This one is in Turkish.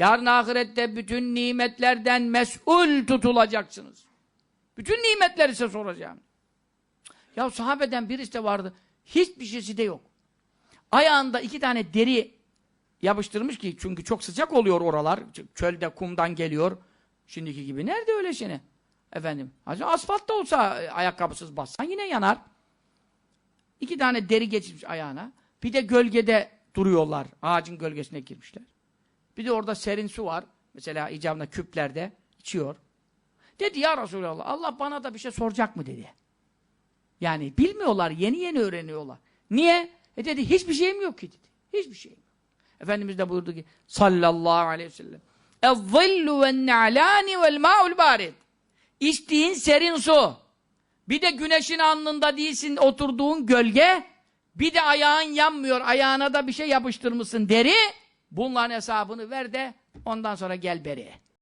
Yarın ahirette bütün nimetlerden mesul tutulacaksınız. Bütün nimetleri size soracağım. Ya sahabeden birisi de vardı. Hiçbir şeysi de yok. Ayağında iki tane deri yapıştırmış ki çünkü çok sıcak oluyor oralar. Çölde kumdan geliyor. Şimdiki gibi. Nerede öyle şey? Efendim. Asfaltta olsa ayakkabısız bassan yine yanar. İki tane deri geçirmiş ayağına. Bir de gölgede duruyorlar. Ağacın gölgesine girmişler. Bir de orada serin su var. Mesela icabında küplerde içiyor. Dedi ya Resulallah Allah bana da bir şey soracak mı dedi. Yani bilmiyorlar. Yeni yeni öğreniyorlar. Niye? E dedi hiçbir şeyim yok ki dedi. Hiçbir şeyim yok. Efendimiz de buyurdu ki sallallahu aleyhi ve sellem اَظِّلُّ وَالنَّعْلَانِ وَالْمَاءُ الْبَارِدِ İçtiğin serin su. Bir de güneşin alnında değilsin oturduğun gölge. Bir de ayağın yanmıyor. Ayağına da bir şey yapıştırmışsın deri. Bunların hesabını ver de ondan sonra gel beri.